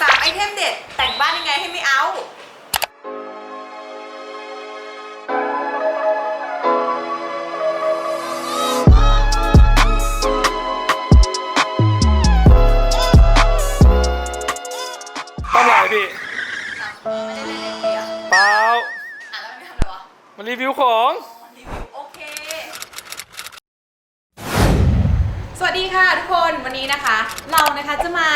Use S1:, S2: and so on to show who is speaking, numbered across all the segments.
S1: สามไอเทมเด็ด แต่งบ้านยังไงให้ไม่เอา
S2: ต้องอะไรพี่
S1: ไม่ได้เล่นเล่นเดียว
S2: เปล่า
S1: อะแล้วมันไม่ทำอะไรวะ
S2: มารีวิวของ
S1: รีวิวโอเค สวัสดีค่ะทุกคนวันนี้นะคะ เรานะคะจะมา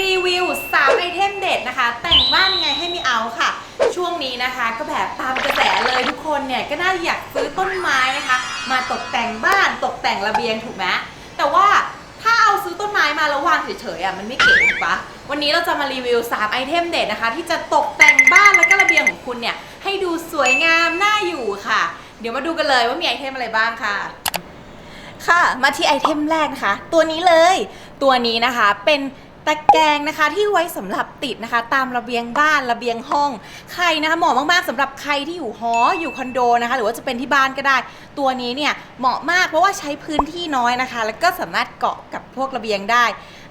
S1: รีวิว3ไอเทมเด็ดนะคะ แต่งบ้านยังไงให้ไม่เอาค่ะ ช่วงนี้นะคะ ก็แบบตามกระแสเลยทุกคนเนี่ยก็น่าอยากซื้อต้นไม้นะคะ มาตกแต่งบ้านตกแต่งระเบียงถูกไหมแต่ว่าถ้าเอาซื้อต้นไม้มาแล้ววางเฉยๆอะมันไม่เก๋ถูกปะวันนี้เราจะมารีวิว 3 ไอเทมเด็ดนะคะ ที่จะตกแต่งบ้านแล้วก็ระเบียงของคุณเนี่ยให้ดูสวยงามน่าอยู่ค่ะ เดี๋ยวมาดูกันเลยว่ามีไอเทมอะไรบ้างค่ะ ค่ะ มาที่ไอเทมแรกนะคะ ตัวนี้เลย ตัวนี้นะคะเป็นตะแกรงนะคะที่ไว้สำหรับติดนะคะ ตามระเบียงบ้านระเบียงห้อง ใครนะคะเหมาะมากๆสำหรับใครที่อยู่หออยู่คอนโดนะคะ หรือว่าจะเป็นที่บ้านก็ได้ ตัวนี้เนี่ยเหมาะมากเพราะว่าใช้พื้นที่น้อยนะคะ แล้วก็สามารถเกาะกับพวกระเบียงได้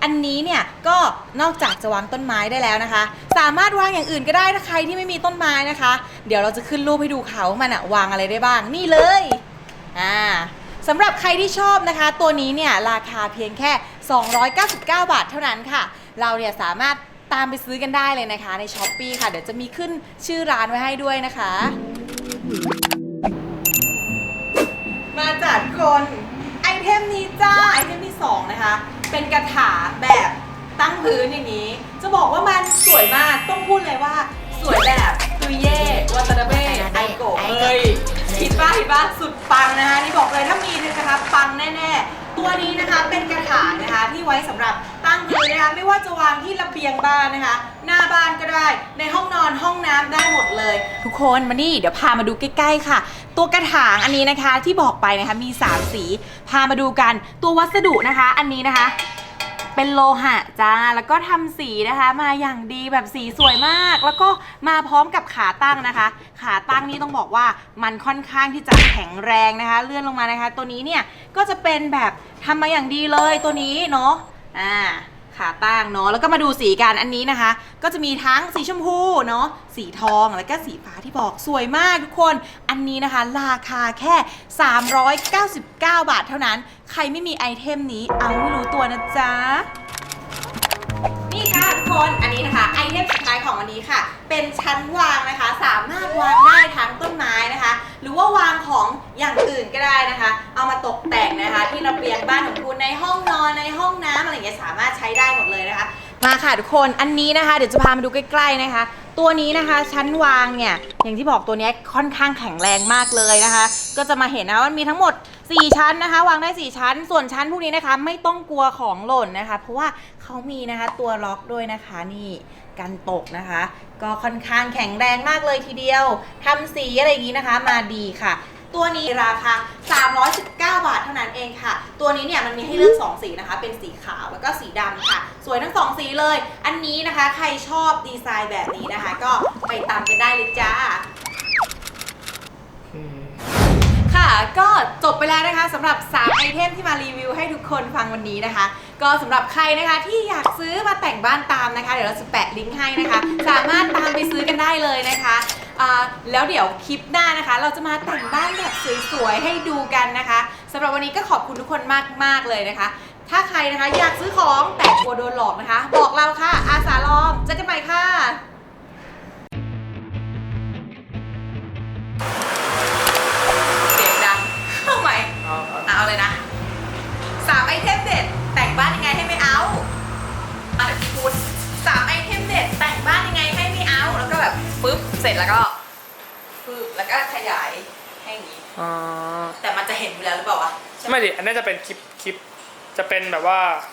S1: อันนี้เนี่ยก็นอกจากจะวางต้นไม้ได้แล้วนะคะ สามารถวางอย่างอื่นก็ได้ถ้าใครที่ไม่มีต้นไม้นะคะ เดี๋ยวเราจะขึ้นรูปให้ดูเขาว่ามันอะวางอะไรได้บ้างนี่เลยอ่า สำหรับใครที่ชอบนะคะ ตัวนี้เนี่ยราคาเพียงแค่ 299 บาทเท่านั้นค่ะ เราเนี่ยสามารถตามไปซื้อกันได้เลยนะคะในช้อปปีค่ะ เดี๋ยวจะมีขึ้นชื่อร้านไว้ให้ด้วยนะคะ มาจากคนไอเทมนี้จ้าไอเทมที่ 2 นะคะ เป็นกระถางแบบตั้งพื้นอย่างนี้ จะบอกว่ามันสวยมากต้องพูดเลยว่าสวยแบบตุยเย่วัตนาเบ้ไอโกะเอ้ยคิดว่าคิดว่าสุด ปังนะคะนี่บอกเลยถ้ามีนะคะปังแน่ๆ ตัวนี้นะคะเป็นกระถางนะคะที่ไว้สำหรับตั้งพื้นนะคะไม่ว่าจะวางที่ระเบียงบ้านนะคะ หน้าบ้านก็ได้ในห้องนอนห้องน้ำได้หมดเลย ทุกคนมานี่เดี๋ยวพามาดูใกล้ๆค่ะ ตัวกระถางอันนี้นะคะที่บอกไปนะคะมี 3 สี พามาดูกันตัววัสดุนะคะ อันนี้นะคะ เป็นโลหะจ้า แล้วก็ทำสีนะคะ มาอย่างดีแบบสีสวยมาก แล้วก็มาพร้อมกับขาตั้งนะคะ ขาตั้งนี่ต้องบอกว่ามันค่อนข้างที่จะแข็งแรงนะคะ เลื่อนลงมานะคะ ตัวนี้เนี่ยก็จะเป็นแบบทำมาอย่างดีเลยตัวนี้เนาะอ่า ขาตั้งเนาะแล้วก็มาดูสีกันอันนี้นะคะ ก็จะมีทั้งสีชมพูเนาะสีทองแล้วก็สีฟ้าที่บอกสวยมากทุกคน อันนี้นะคะ ราคาแค่ 399 บาทเท่านั้น ใครไม่มีไอเทมนี้เอาไม่รู้ตัวนะจ๊ะนี่ค่ะทุกคนอันนี้นะคะไอเทมสุดท้ายของวันนี้ค่ะ เป็นชั้นวางนะคะ สามารถวางได้ทั้งต้นไม้นะคะ หรือว่าวางของอย่างอื่นก็ได้นะคะ เอามาตกแต่งนะคะ ที่ระเบียงบ้านของคุณในห้องนอนในห้องน้ำอะไรอย่างเงี้ยสามารถใช้ได้หมดเลยนะคะ มาค่ะทุกคนอันนี้นะคะ เดี๋ยวจะพามาดูใกล้ๆนะคะ ตัวนี้นะคะชั้นวางเนี่ยอย่างที่บอกตัวเนี้ยค่อนข้างแข็งแรงมากเลยนะคะ ก็จะมาเห็นนะว่ามันมีทั้งหมด 4 ชั้นนะคะ วางได้ 4 ชั้น ส่วนชั้นพวกนี้นะคะ ไม่ต้องกลัวของหล่นนะคะ เพราะว่าเขามีนะคะตัวล็อกด้วยนะคะนี่กันตกนะคะ ก็ค่อนข้างแข็งแรงมากเลยทีเดียวทำสีอะไรอย่างนี้นะคะ มาดีค่ะตัวนี้ราคา 319 บาทเท่านั้นเองค่ะ ตัวนี้เนี่ยมันมีให้เลือก 2 สีนะคะ เป็นสีขาวแล้วก็สีดำค่ะ สวยทั้ง 2 สีเลย อันนี้นะคะ ใครชอบดีไซน์แบบนี้นะคะ ก็ไปตามกันได้เลยจ้า ค่ะก็ จบไปแล้วนะคะสำหรับ3ไอเทมที่มารีวิวให้ทุกคนฟังวันนี้นะคะ ก็สำหรับใครนะคะที่อยากซื้อมาแต่งบ้านตามนะคะ เดี๋ยวเราจะแปะลิงก์ให้นะคะ สามารถตามไปซื้อกันได้เลยนะคะอ่าแล้วเดี๋ยวคลิปหน้านะคะ เราจะมาแต่งบ้านแบบสวยๆให้ดูกันนะคะสำหรับวันนี้ก็ขอบคุณทุกคนมากๆเลยนะคะ ถ้าใครนะคะอยากซื้อของแต่กลัวโดนหลอกนะคะ บอกเราค่ะอาสาลองเจอกันใหม่ค่ะ สร็จแล้วก็ปึ๊บแล้วก็ขยายให้อย่างนี้
S2: อ๋อ
S1: แต่มันจะเห็นอยู่แล้วหรือเปล่าวะใช่ไหม
S2: ไม่ดิอันนี้จะเป็นคลิปคลิปจะเป็นแบบว่า